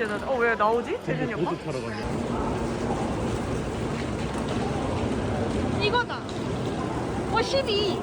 7시잖아? 와, 7시에 나, 어, 왜 나오지? 재준이 오빠? 보드 타러 가냐? 이거다. 어, 12.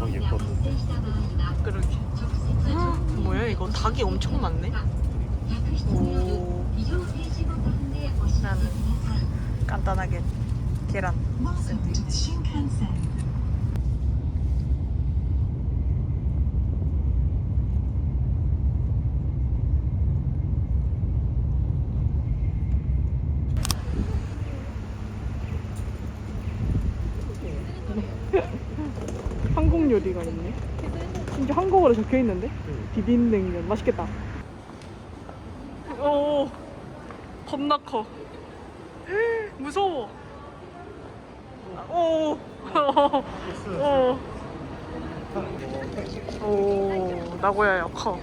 아 예뻤어. 그러게. 헉, 뭐야, 이거 닭이 엄청 많네. 오. 나는 간단하게 계란 샌드위치. 한국 요리가 있네. 심지어 한국어로 적혀 있는데? 비빔냉면 맛있겠다. 오, 겁나 커. 무서워. 오, 오, 오, 나고야야 커.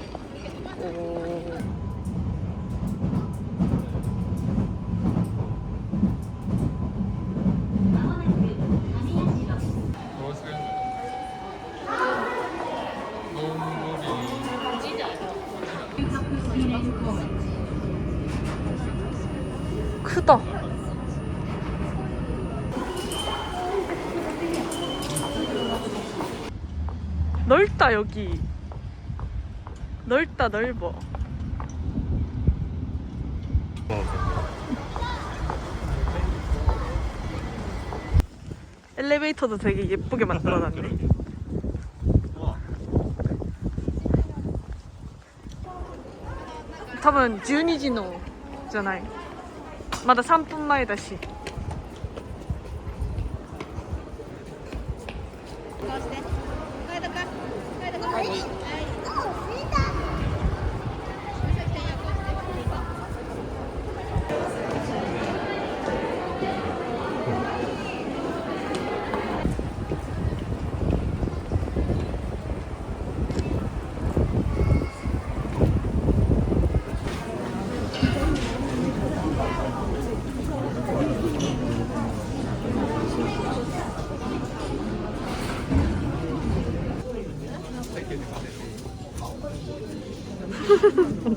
오. 크다. 넓다 여기. 넓다 넓어. 엘리베이터도 되게 예쁘게 만들어놨네. 다분지훈이지노잖아요 まだ3分前だし。お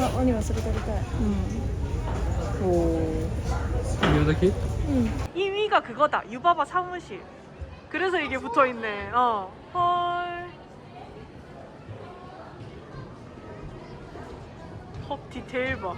あ、鬼はそれ食べたい。 음. 오. 미야자키? 이 위가 그거다 유바바 사무실 그래서 이게 붙어있네 어. 헐. 헉 디테일 봐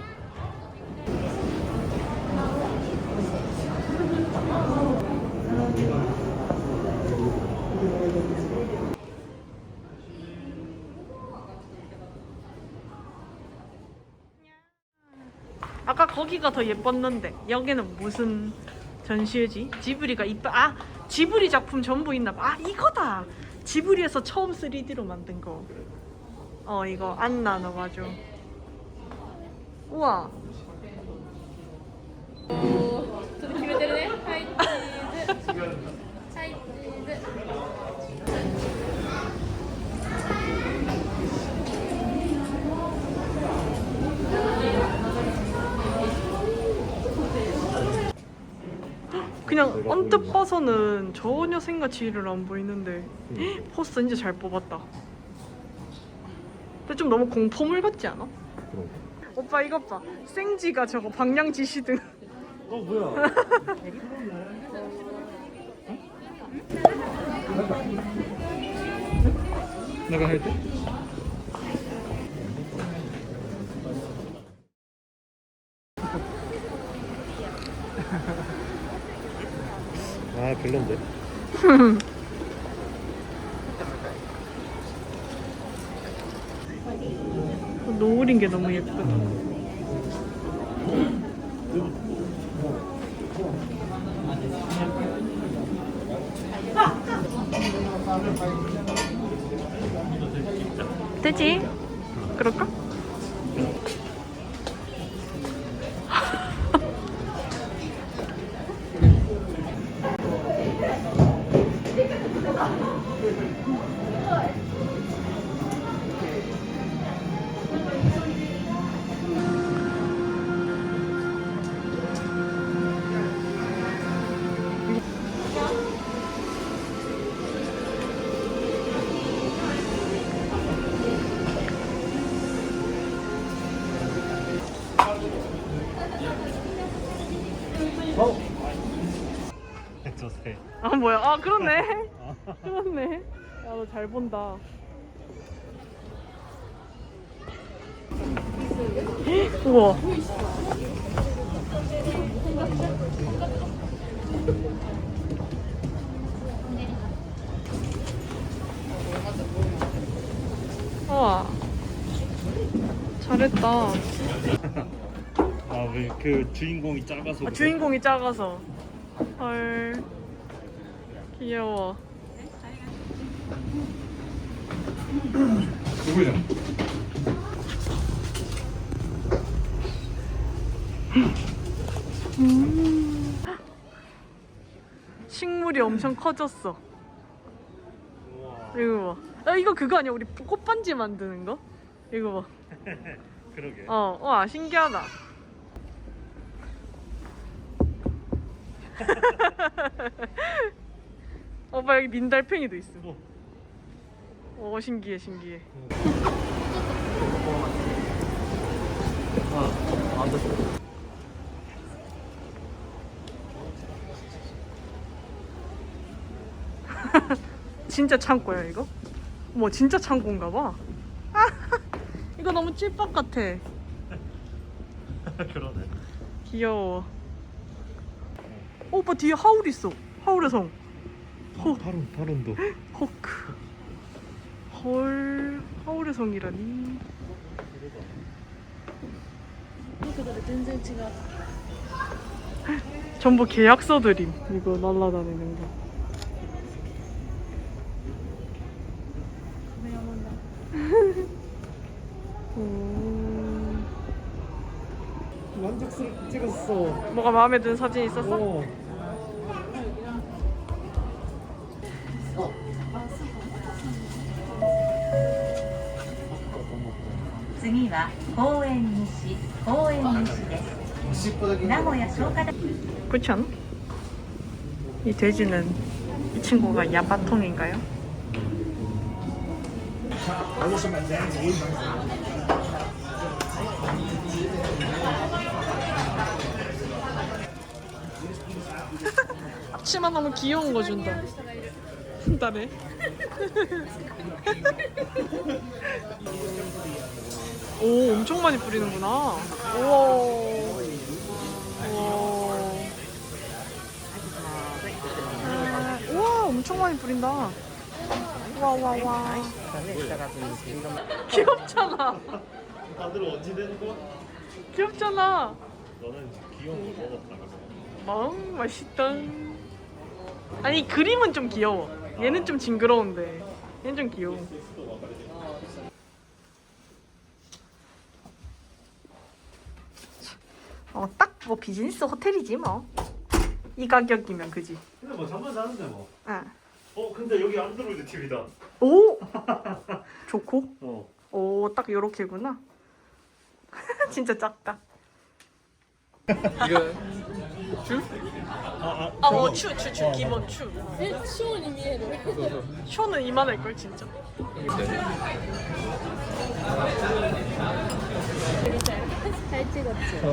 거기가 더 예뻤는데 여기는 무슨 전시회지? 지브리가 이쁘 아 지브리 작품 전부 있나 봐. 아 이거다. 지브리에서 처음 3D로 만든 거. 어 이거 안나 넣어가지고. 우와. 그냥 언뜻 봐서는 전혀 생가치를 안 보이는데 포스 진짜 잘 뽑았다. 근데 좀 너무 공포물 같지 않아? 그럼. 오빠 이것 봐. 생지가 저거 방향 지시등. 어 뭐야? 나가 할 때? 아 별론데 어, 노을인 게 너무 예쁘다 되지? 그럴까? 아 뭐야? 아 그렇네. 그렇네. 야 너 잘 본다. 우와. 우와. 잘했다. 아 왜 그 주인공이 작아서. 아, 그래? 주인공이 작아서. 헐. 귀여워. 누구냐? 식물이 엄청 커졌어. 이거 봐. 아, 이거 그거 아니야? 우리 꽃반지 만드는 거? 이거 봐. 그러게. 어, 와, 신기하다. 오빠 여기 민달팽이도 있어. 어. 오, 신기해, 신기해. 진짜 창고야 이거? 뭐 진짜 창고인가 봐. 이거 너무 찔밥 같아. 그러네. 귀여워. 어, 오빠 뒤에 하울 있어. 하울의 성. 호. 파론, 파론도. 호크. 헐, 하울의 성이라니. 전부 계약서 드림. 이거 날라다니는 거. 음, 만족스럽게 찍었어. 뭐가 마음에 드는 사진 있었어? 어. 公園西公園西です名古屋消化 그렇지 않아? 이 돼지는 이 친구가 야바통인가요? 앞치마 너무 귀여운 거 준다. 나네. 오, 엄청 많이 뿌리는구나. 우와. 우와. 엄청 많이 뿌린다. 와와와. 귀엽잖아. 다들 언제 되는 거? 귀엽잖아. 너는 귀여운 거 먹었다. 아 맛있다. 아니 그림은 좀 귀여워. 얘는 좀 징그러운데 얘는 좀 귀여워. 어 딱 뭐 비즈니스 호텔이지 뭐. 이 가격이면 그지. 근데 뭐 잠만 자는데 뭐. 응. 어 근데 여기 안드로이드 TV다. 오 좋고. 어. 오, 딱 요렇게구나. 진짜 작다. 이거 츄? 아, 아, 아뭐 어, 츄, 츄, 어, 기본 추. 츄. 1초는 이해를. 쇼는 네, 이만할 걸 진짜. 잘 찍었지? 어,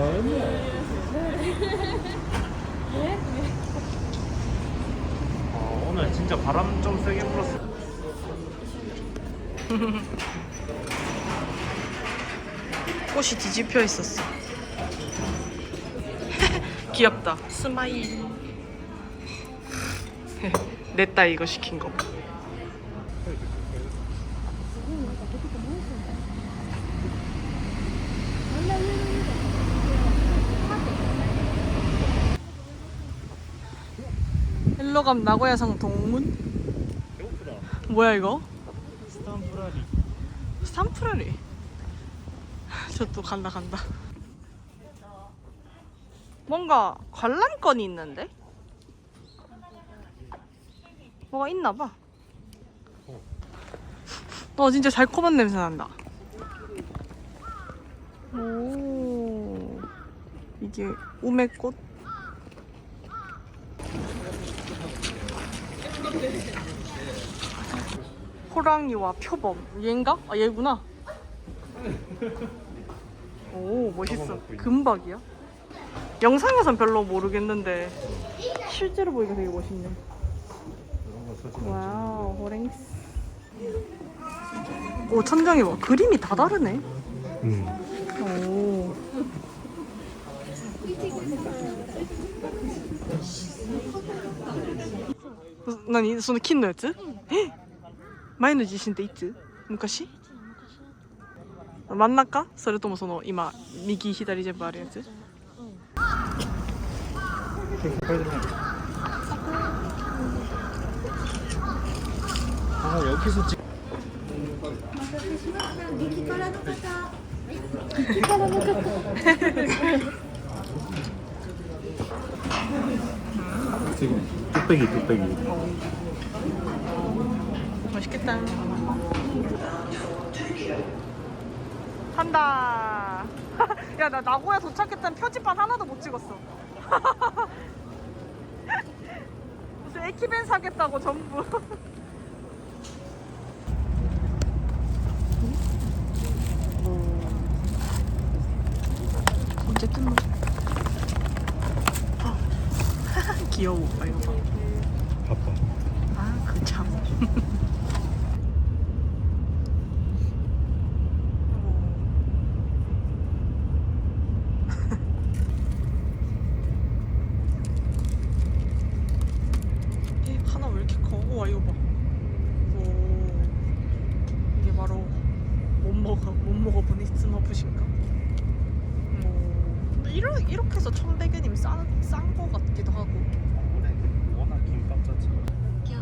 어, 오늘 진짜 바람 좀 세게 불었어. 꽃이 뒤집혀 있었어. 귀엽다. 스마일. 냈다 이거 시킨 거. 일로 가면 나고야성 동문? 배고프다. 뭐야 이거? 스탄프라리. 스탬프라리. 저 또 간다 간다. 뭔가 관람권이 있는데? 뭐가 있나 봐. 어 진짜 달콤한 냄새 난다. 오 이게 우메꽃? 호랑이와 표범 얘인가? 아 얘구나. 오 멋있어. 금박이야? 영상에선 별로 모르겠는데 실제로 보니까 되게 멋있네. 와우 호랭스. 오 천장이 봐 그림이 다 다르네. 음. 오. 어, 何その金のやつえ前の地震っていつ昔真ん中それともその今右左全部あるやつ 아 여기서 찍. 뚝배기 뚝배기. 맛있겠다. 한다. 야, 나 나고야 도착했다는 표지판 하나도 못 찍었어. 에키벤 사겠다고 전부. 끝나? 아, 귀여워. 아, 이거 뜻인가? 뭐 이러, 이렇게 해서 1100엔이 싼거 같기도 하고. 올해 워낙 김밥 자체가. 겨,